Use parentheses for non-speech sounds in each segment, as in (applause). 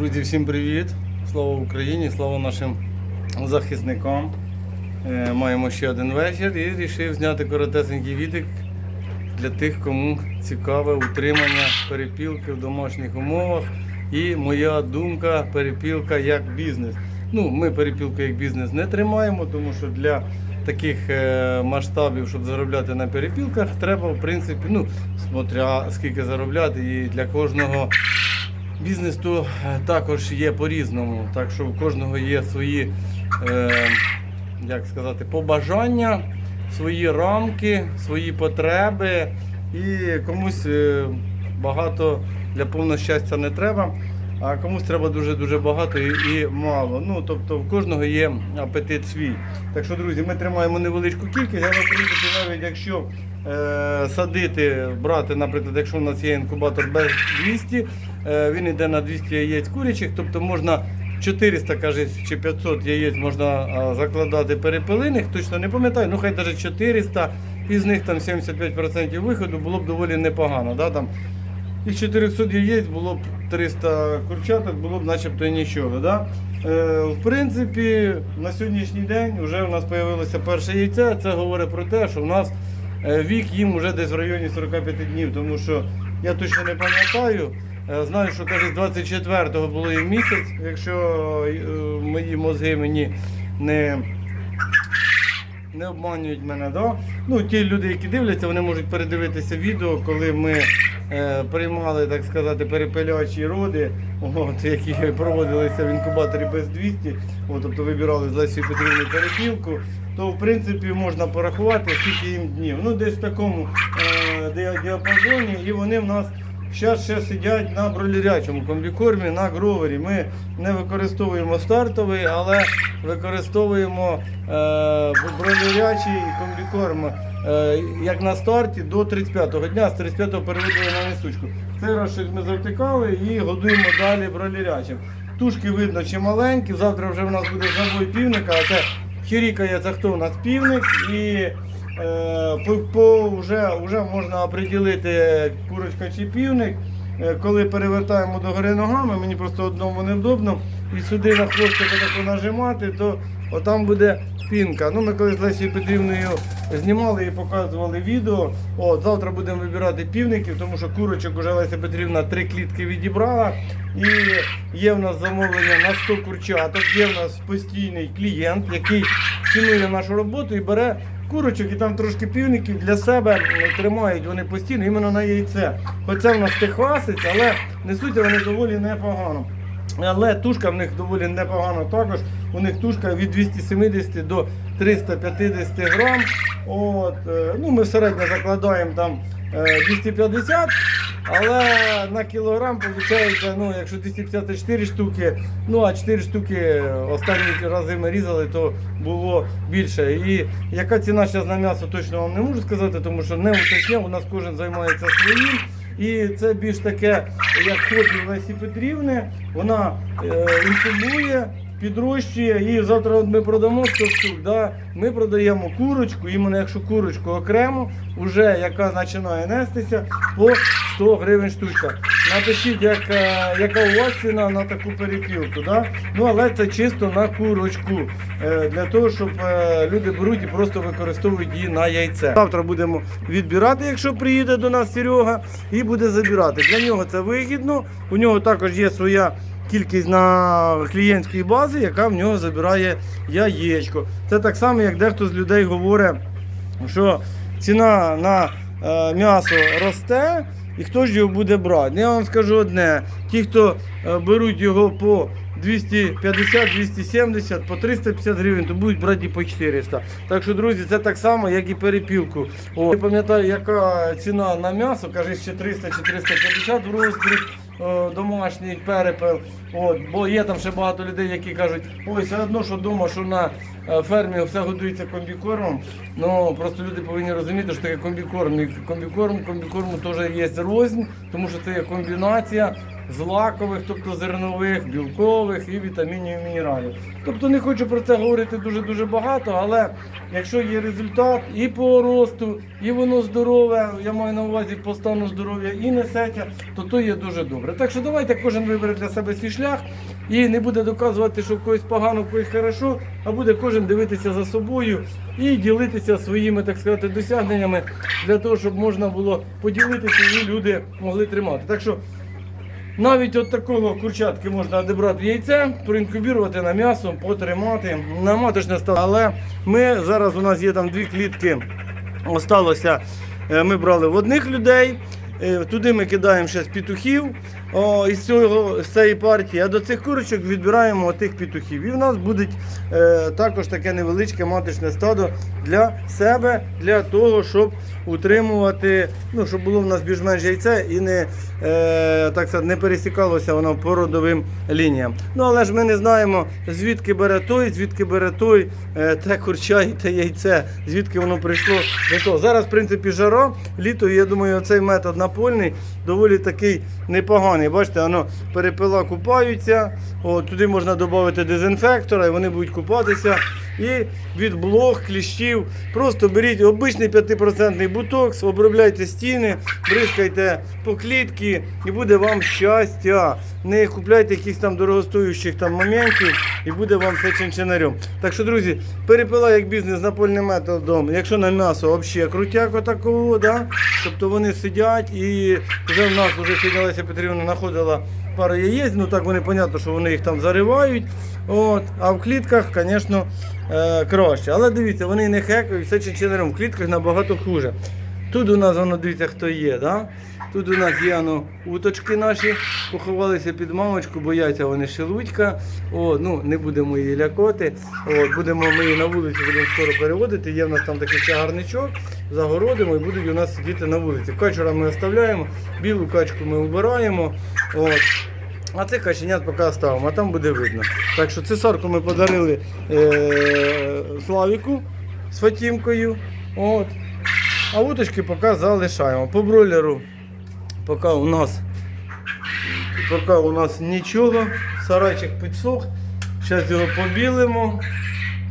Друзі, всім привіт! Слава Україні, слава нашим захисникам. Е, Маємо ще один вечір і вирішив зняти коротесенький відео для тих, кому цікаве утримання перепілки в домашніх умовах. І моя думка перепілка як бізнес. Ну, ми перепілку як бізнес не тримаємо, тому що для таких е, масштабів, щоб заробляти на перепілках, треба, в принципі, ну, смотря скільки заробляти, і для кожного Бізнес то е, також є по-різному, так що у кожного є свої, е, як сказати, побажання, свої рамки, свої потреби. І комусь е, багато для повного щастя не треба, а комусь треба дуже-дуже багато і, і мало. Ну, тобто в кожного є апетит свій. Так що, друзі, ми тримаємо невеличку кількість, але в принципі, навіть якщо е, садити, брати, наприклад, якщо у нас є інкубатор без 200, е, він йде на 200 яєць курячих, тобто можна 400 каже, чи 500 яєць можна закладати перепелиних, точно не пам'ятаю, ну хай навіть 400, із них там 75% виходу було б доволі непогано. Да, там. Із 400 яєць було б 300 курчаток, було б начебто нічого. Да? Е, в принципі, на сьогоднішній день вже у нас з'явилося перше яйце. Це говорить про те, що в нас е, вік їм вже десь в районі 45 днів, тому що я точно не пам'ятаю. Е, Знаю, що каже, з 24-го було і місяць, якщо е, мої мозги мені не, не обманюють мене. Да? Ну, ті люди, які дивляться, вони можуть передивитися відео, коли ми е, приймали, так сказати, перепелячі роди, от, які проводилися в інкубаторі без 200, от, тобто вибирали з Лесією Петрівною перепілку, то в принципі можна порахувати, скільки їм днів. Ну, десь в такому е, діапазоні, і вони в нас. Зараз ще сидять на бролірячому комбікормі, на гровері. Ми не використовуємо стартовий, але використовуємо е, бролірячий комбікорм е, як на старті до 35-го дня, з 35-го переводили на несучку. Цей раз щось ми завтикали і годуємо далі бролірячим. Тушки видно чи маленькі, завтра вже в нас буде забой півника, а це хірікає, це хто у нас півник і по, по, вже, вже можна оприділити курочка чи півник. Е, Коли перевертаємо до гори ногами, мені просто одному невдобно. І сюди на хвостик таку нажимати, то отам буде пінка. Ну, Ми коли з Лесією Петрівною знімали і показували відео. От, завтра будемо вибирати півників, тому що курочок уже Леся Петрівна три клітки відібрала. І є в нас замовлення на 100 курчаток, є в нас постійний клієнт, який цінує нашу роботу і бере курочок і там трошки півників для себе тримають вони постійно іменно на яйце. Хоча в нас техасець, але несуть вони доволі непогано. Але тушка в них доволі непогана також. У них тушка від 270 до 350 грам. От, е, ну, ми середньо закладаємо там е, 250, але на кілограм виходить, ну, якщо 254 штуки, ну а 4 штуки останні рази ми різали, то було більше. І яка ціна зараз на м'ясо, точно вам не можу сказати, тому що не уточняв, у нас кожен займається своїм. І це більш таке, як хобі Лесі Петрівни. Вона е, інкубує, підрощує, і завтра ми продамо 100 штук. Да? Ми продаємо курочку, іменно якщо курочку окремо, вже яка починає нестися, по 100 гривень штучка. Напишіть, як, е, яка у вас ціна на таку перепілку. Да? Ну, але це чисто на курочку. Е, для того, щоб е, люди беруть і просто використовують її на яйце. Завтра будемо відбирати, якщо приїде до нас Серега, і буде забирати. Для нього це вигідно. У нього також є своя кількість на клієнтській базі, яка в нього забирає яєчко. Це так само, як дехто з людей говорить, що ціна на е, м'ясо росте. І хто ж його буде брати? Я вам скажу одне: ті, хто е, беруть його по 250-270, по 350 гривень, то будуть брати по 400. Так що, друзі, це так само, як і перепілку. О, я пам'ятаю, яка ціна на м'ясо, каже, ще 300 чи 350 в роздріб. Е, Домашній перепел, от, бо є там ще багато людей, які кажуть, ой, все одно, що вдома, що на е, фермі все годується комбікормом. Ну просто люди повинні розуміти, що таке комбікорм. І комбікорм, комбікорму теж є рознь, тому що це є комбінація злакових, тобто зернових, білкових і вітамінів і мінералів. Тобто не хочу про це говорити дуже-дуже багато, але якщо є результат і по росту, і воно здорове, я маю на увазі по стану здоров'я і несеться, то то є дуже добре. Так що давайте кожен вибере для себе свій шлях і не буде доказувати, що в когось погано, в когось хорошо, а буде кожен дивитися за собою і ділитися своїми, так сказати, досягненнями для того, щоб можна було поділитися і люди могли тримати. Так що навіть от такого курчатки можна одібрати яйце, проінкубірувати на м'ясо, потримати, на маточне стало. Але ми зараз у нас є там дві клітки, осталося. е, Ми брали в одних людей. е, Туди ми кидаємо ще з петухів о, із, цього, з цієї партії, а до цих курочок відбираємо тих петухів. І в нас буде е, також таке невеличке маточне стадо для себе, для того, щоб утримувати, ну, щоб було в нас більш-менш яйце і не, е, так сказати, не пересікалося воно по родовим лініям. Ну але ж ми не знаємо, звідки бере той, звідки бере той, е, те курча і те яйце, звідки воно прийшло до того. Зараз, в принципі, жара, літо, я думаю, цей метод напольний доволі такий непоганий. Бачите, воно перепила купаються, туди можна додати дезінфектора, і вони будуть купатися. І від блох, кліщів. Просто беріть обичний 5% бутокс, обробляйте стіни, бризкайте по клітки і буде вам щастя. Не купляйте якихось там дорогостоючих там моментів і буде вам все чинчинарем. Так що, друзі, перепила як бізнес напольним методом. Якщо на м'ясо взагалі крутяк отакого, да? тобто вони сидять і вже в нас вже сьогодні Леся Петрівна знаходила пару яєць, ну так вони понятно, що вони їх там заривають. От, а в клітках, звісно, е, краще. Але дивіться, вони не хекають, все чинчинарем. В клітках набагато хуже. Тут у нас воно дивіться, хто є. Да? Тут у нас є ну, уточки наші, поховалися під мамочку, бояться вони шелудька. О, ну, не будемо її лякоти. От, будемо ми її на вулицю будемо скоро переводити. Є в нас там такий чагарничок, загородимо і будуть у нас сидіти на вулиці. Качура ми оставляємо, білу качку ми вбираємо. От. А цих каченят поки ставимо, а там буде видно. Так що цесарку ми подарили е- Славіку з Фатімкою. От. А уточки поки залишаємо. По бройлеру поки у нас поки у нас нічого. Сарайчик підсох. Зараз його побілимо.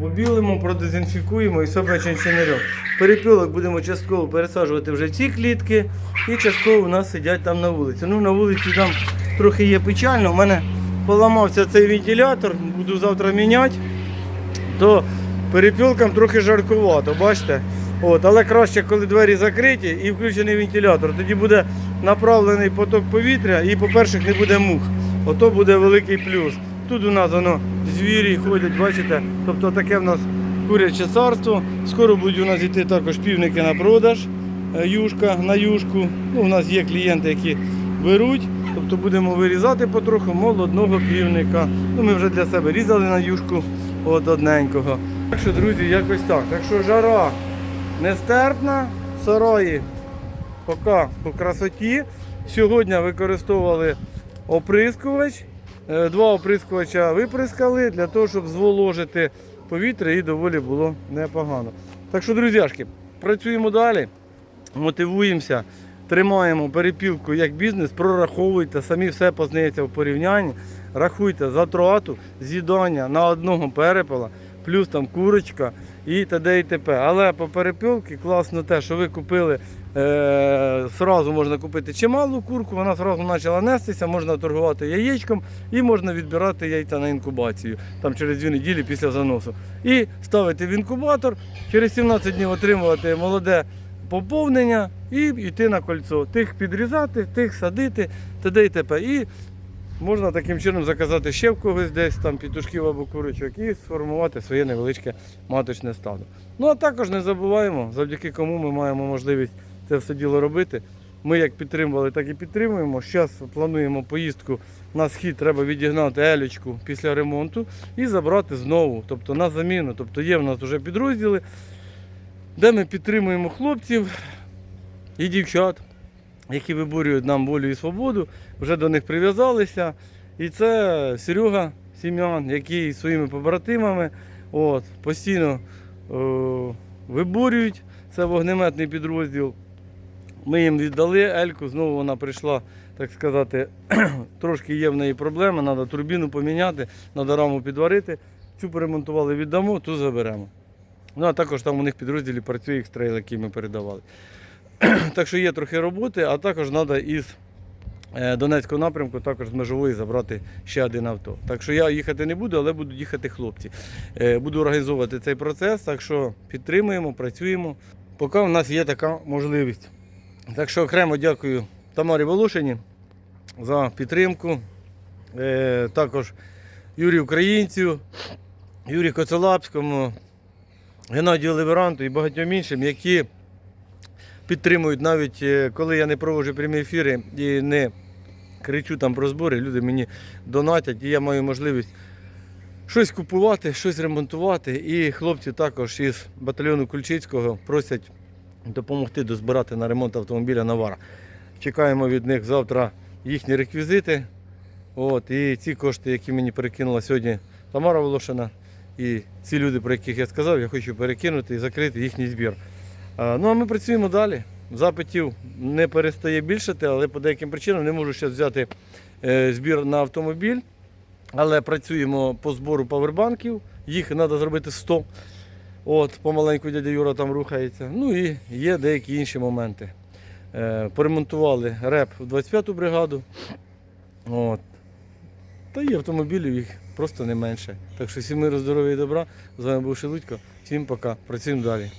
Побілимо, продезінфікуємо і себе чинчинарем. Перепілок будемо частково пересаджувати вже ці клітки і частково у нас сидять там на вулиці. Ну на вулиці там трохи є печально. У мене поламався цей вентилятор, буду завтра міняти то перепілкам трохи жаркувато, бачите? От, але краще, коли двері закриті і включений вентилятор. Тоді буде направлений поток повітря і, по-перше, не буде мух. Ото буде великий плюс. Тут у нас воно звірі ходять, бачите? Тобто таке в нас куряче царство. Скоро будуть у нас йти також півники на продаж, е, юшка на юшку. Ну, у нас є клієнти, які беруть. Тобто будемо вирізати потроху молодного півника. Ну, ми вже для себе різали на юшку от одненького. Так що, друзі, якось так. Так що жара нестерпна, сараї поки по красоті. Сьогодні використовували оприскувач. Е, Два оприскувача виприскали для того, щоб зволожити повітря і доволі було непогано. Так що, друзяшки, працюємо далі, мотивуємося, тримаємо перепілку як бізнес, прораховуйте, самі все познається в порівнянні, рахуйте затрату, з'їдання на одного перепела, плюс там курочка і т.д. і т.п. Але по перепілки класно те, що ви купили, е, сразу можна купити чималу курку, вона сразу почала нестися, можна торгувати яєчком і можна відбирати яйця на інкубацію там через дві неділі після заносу. І ставити в інкубатор, через 17 днів отримувати молоде поповнення і йти на кольцо. Тих підрізати, тих садити, т.д. і т.п. І можна таким чином заказати ще в когось десь там петушків або курочок і сформувати своє невеличке маточне стадо. Ну а також не забуваємо, завдяки кому ми маємо можливість це все діло робити. Ми як підтримували, так і підтримуємо. Зараз плануємо поїздку на схід, треба відігнати елючку після ремонту і забрати знову, тобто на заміну. Тобто є в нас вже підрозділи, де ми підтримуємо хлопців і дівчат, які виборюють нам волю і свободу, вже до них прив'язалися. І це Серега Сім'ян, який своїми побратимами от, постійно е, виборюють. Це вогнеметний підрозділ. Ми їм віддали Ельку, знову вона прийшла, так сказати, (clears throat) трошки є в неї проблеми, треба турбіну поміняти, треба раму підварити. Цю поремонтували, віддамо, ту заберемо. Ну, а також там у них підрозділі працює їх трейл, який ми передавали. (clears throat) так що є трохи роботи, а також треба із е, Донецького напрямку, також з межової забрати ще один авто. Так що я їхати не буду, але будуть їхати хлопці. Е, Буду організовувати цей процес, так що підтримуємо, працюємо. Поки в нас є така можливість. Так що окремо дякую Тамарі Волошині за підтримку. Е, Також Юрію Українцю, Юрію Коцелапському, Геннадію Леверанту і багатьом іншим, які підтримують навіть е, коли я не проводжу прямі ефіри і не кричу там про збори, люди мені донатять і я маю можливість щось купувати, щось ремонтувати. І хлопці також із батальйону Кульчицького просять допомогти дозбирати на ремонт автомобіля Навара. Чекаємо від них завтра їхні реквізити. От, і ці кошти, які мені перекинула сьогодні Тамара Волошина, і ці люди, про яких я сказав, я хочу перекинути і закрити їхній збір. Ну а ми працюємо далі. Запитів не перестає більшати, але по деяким причинам не можу ще взяти е, збір на автомобіль. Але працюємо по збору павербанків. Їх треба зробити 100. От, помаленьку дядя Юра там рухається. Ну і є деякі інші моменти. Е, поремонтували реп в 25-ту бригаду. От. Та і автомобілів їх просто не менше. Так що всім миру, здоров'я і добра. З вами був Шелудько. Всім пока. Працюємо далі.